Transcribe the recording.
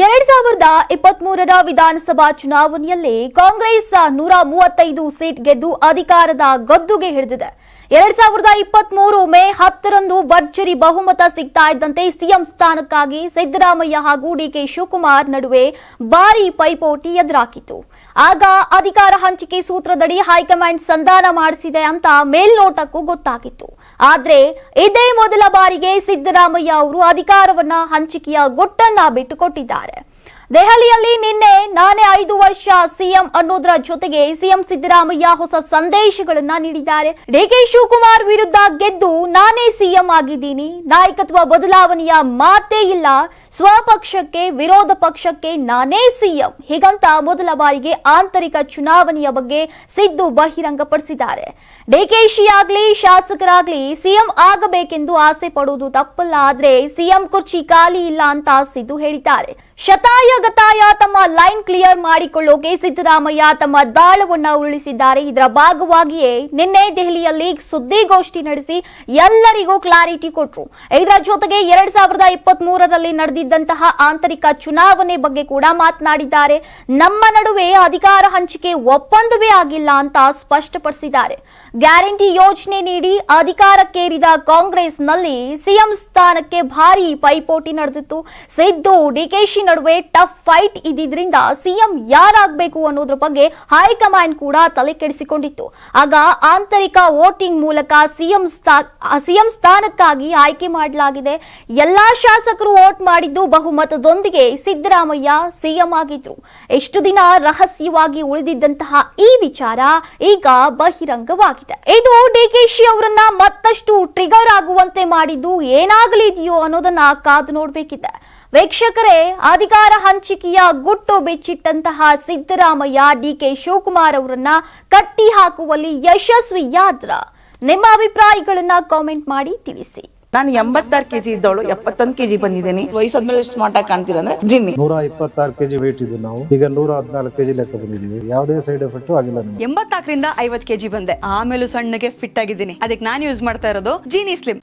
ಎರಡ್ ಸಾವಿರದ ಇಪ್ಪತ್ತ್ ಮೂರರ ವಿಧಾನಸಭಾ ಚುನಾವಣೆಯಲ್ಲಿ ಕಾಂಗ್ರೆಸ್ ನೂರ ಮೂವತ್ತೈದು ಸೀಟ್ ಗೆದ್ದು ಅಧಿಕಾರದ ಗದ್ದುಗೆ ಹಿಡಿದಿದೆ. ಎರಡ್ ಸಾವಿರದ ಇಪ್ಪತ್ತ್ ಮೂರು ಮೇ ಹತ್ತರಂದು ಭರ್ಜರಿ ಬಹುಮತ ಸಿಗ್ತಾ ಇದ್ದಂತೆ ಸಿಎಂ ಸ್ಥಾನಕ್ಕಾಗಿ ಸಿದ್ದರಾಮಯ್ಯ ಹಾಗೂ ಡಿಕೆ ಶಿವಕುಮಾರ್ ನಡುವೆ ಭಾರಿ ಪೈಪೋಟಿ ಎದುರಾಗಿತ್ತು. ಆಗ ಅಧಿಕಾರ ಹಂಚಿಕೆ ಸೂತ್ರದಡಿ ಹೈಕಮಾಂಡ್ ಸಂಧಾನ ಮಾಡಿಸಿದೆ ಅಂತ ಮೇಲ್ನೋಟಕ್ಕೂ ಗೊತ್ತಾಗಿತ್ತು. ಆದ್ರೆ ಇದೇ ಮೊದಲ ಬಾರಿಗೆ ಸಿದ್ದರಾಮಯ್ಯ ಅವರು ಅಧಿಕಾರವನ್ನ ಹಂಚಿಕೆಯ ಗುಟ್ಟನ್ನ ಬಿಟ್ಟುಕೊಟ್ಟಿದ್ದಾರೆ. ದೆಹಲಿಯಲ್ಲಿ ನಿನ್ನೆ ನಾನೇ ಐದು ವರ್ಷ ಸಿಎಂ ಅನ್ನೋದ್ರ ಜೊತೆಗೆ ಸಿಎಂ ಸಿದ್ದರಾಮಯ್ಯ ಹೊಸ ಸಂದೇಶಗಳನ್ನ ನೀಡಿದ್ದಾರೆ. ಡಿಕೆ ಶಿವಕುಮಾರ್ ವಿರುದ್ಧ ಗೆದ್ದು ನಾನೇ ಸಿಎಂ ಆಗಿದ್ದೀನಿ. ನಾಯಕತ್ವ ಬದಲಾವಣೆಯ ಮಾತೇ ಇಲ್ಲ. ಸ್ವಪಕ್ಷಕ್ಕೆ, ವಿರೋಧ ಪಕ್ಷಕ್ಕೆ ನಾನೇ ಸಿಎಂ. ಹೀಗಂತ ಮೊದಲ ಬಾರಿಗೆ ಆಂತರಿಕ ಚುನಾವಣೆಯ ಬಗ್ಗೆ ಸಿದ್ದು ಬಹಿರಂಗಪಡಿಸಿದ್ದಾರೆ. ಡಿಕೆಶಿ ಆಗ್ಲಿ ಶಾಸಕರಾಗ್ಲಿ ಸಿಎಂ ಆಗಬೇಕೆಂದು ಆಸೆ ಪಡುವುದು ತಪ್ಪಲ್ಲ. ಆದ್ರೆ ಸಿಎಂ ಕುರ್ಚಿ ಖಾಲಿ ಇಲ್ಲ ಅಂತ ಸಿದ್ದು ಹೇಳಿದ್ದಾರೆ. ಶತಾಯ ಗತಾಯ ತಮ್ಮ ಲೈನ್ ಕ್ಲಿಯರ್ ಮಾಡಿಕೊಳ್ಳೋಕೆ ಸಿದ್ದರಾಮಯ್ಯ ತಮ್ಮ ದಾಳವನ್ನ ಉರುಳಿಸಿದ್ದಾರೆ. ಇದರ ಭಾಗವಾಗಿಯೇ ನಿನ್ನೆ ದೆಹಲಿಯಲ್ಲಿ ಸುದ್ದಿಗೋಷ್ಠಿ ನಡೆಸಿ ಎಲ್ಲರಿಗೂ ಕ್ಲಾರಿಟಿ ಕೊಟ್ರು. ಇದರ ಜೊತೆಗೆ ಎರಡ್ ಸಾವಿರದ ಇಪ್ಪತ್ತ್ ಮೂರರಲ್ಲಿ ನಡೆದಿದ್ದಂತಹ ಆಂತರಿಕ ಚುನಾವಣೆ ಬಗ್ಗೆ ಕೂಡ ಮಾತನಾಡಿದ್ದಾರೆ. ನಮ್ಮ ನಡುವೆ ಅಧಿಕಾರ ಹಂಚಿಕೆ ಒಪ್ಪಂದವೇ ಆಗಿಲ್ಲ ಅಂತ ಸ್ಪಷ್ಟಪಡಿಸಿದ್ದಾರೆ. ಗ್ಯಾರಂಟಿ ಯೋಜನೆ ನೀಡಿ ಅಧಿಕಾರಕ್ಕೇರಿದ ಕಾಂಗ್ರೆಸ್ನಲ್ಲಿ ಸಿಎಂ ಸ್ಥಾನಕ್ಕೆ ಭಾರಿ ಪೈಪೋಟಿ ನಡೆದಿತ್ತು. ಸಿದ್ದು ಡಿಕೆಶಿ ನಡುವೆ ಫೈಟ್ ಇದ್ದಿದ್ರಿಂದ ಸಿಎಂ ಯಾರಾಗಬೇಕು ಅನ್ನೋದ್ರ ಬಗ್ಗೆ ಹೈಕಮಾಂಡ್ ಕೂಡ ತಲೆ ಕೆಡಿಸಿಕೊಂಡಿತ್ತು. ಆಗ ಆಂತರಿಕ ವೋಟಿಂಗ್ ಮೂಲಕ ಸಿಎಂ ಸಿಎಂ ಸ್ಥಾನಕ್ಕಾಗಿ ಆಯ್ಕೆ ಮಾಡಲಾಗಿದೆ. ಎಲ್ಲಾ ಶಾಸಕರು ವೋಟ್ ಮಾಡಿದ್ದು ಬಹುಮತದೊಂದಿಗೆ ಸಿದ್ದರಾಮಯ್ಯ ಸಿಎಂ ಆಗಿದ್ರು. ಎಷ್ಟು ದಿನ ರಹಸ್ಯವಾಗಿ ಉಳಿದಿದ್ದಂತಹ ಈ ವಿಚಾರ ಈಗ ಬಹಿರಂಗವಾಗಿದೆ. ಇದು ಡಿಕೆಶಿ ಅವರನ್ನ ಮತ್ತಷ್ಟು ಟ್ರಿಗರ್ ಆಗುವಂತೆ ಮಾಡಿದ್ದು ಏನಾಗಲಿದೆಯೋ ಅನ್ನೋದನ್ನ ಕಾದು ನೋಡ್ಬೇಕಿದೆ. ವೀಕ್ಷಕರೇ ಅಧಿಕಾರ ಹಂಚಿಕೆಯ ಗುಟ್ಟು ಬಿಚ್ಚಿಟ್ಟಂತಹ ಸಿದ್ದರಾಮಯ್ಯ ಡಿಕೆ ಶಿವಕುಮಾರ್ ಅವರನ್ನ ಕಟ್ಟಿ ಹಾಕುವಲ್ಲಿ ಯಶಸ್ವಿಯಾದ್ರ ನಿಮ್ಮ ಅಭಿಪ್ರಾಯಗಳನ್ನ ಕಾಮೆಂಟ್ ಮಾಡಿ ತಿಳಿಸಿ. ನಾನು ಎಂಬತ್ತಾರು ಕೆಜಿ ಇದ್ದವಳು ಎಪ್ಪತ್ತೊಂದು ಕೆಜಿ ಬಂದಿದ್ದೀನಿ. ವಯಸ್ಸಾದ್ಮೇಲೆ ಎಷ್ಟು ಮಾಟ ಕಾಣ್ತೀರ ಅಂದ್ರೆ ಜಿನ್ನಿ. ನೂರ ಇಪ್ಪತ್ತಾರು ಕೆಜಿ ವೇಟ್ ಇದ್ದು ನಾವು. ಈಗ ನೂರ ಹದಿನಾಲ್ಕು ಕೆಜಿ ಲೆಕ್ಕ ಬಂದಿದ್ದೀವಿ. ಯಾವುದೇ ಸೈಡ್ ಎಫೆಕ್ಟ್ ಆಗಿಲ್ಲ ಎಂಬತ್ತಾಕರಿಂದ ಎಂಬತ್ನಾಲ್ಕರಿಂದ ಐವತ್ ಕೆಜಿ ಬಂದೆ. ಆಮೇಲೆ ಸಣ್ಣಗೆ ಫಿಟ್ ಆಗಿದ್ದೀನಿ. ಅದಕ್ಕೆ ನಾನು ಯೂಸ್ ಮಾಡ್ತಾ ಇರೋದು ಜೀನಿ ಸ್ಲಿಮ್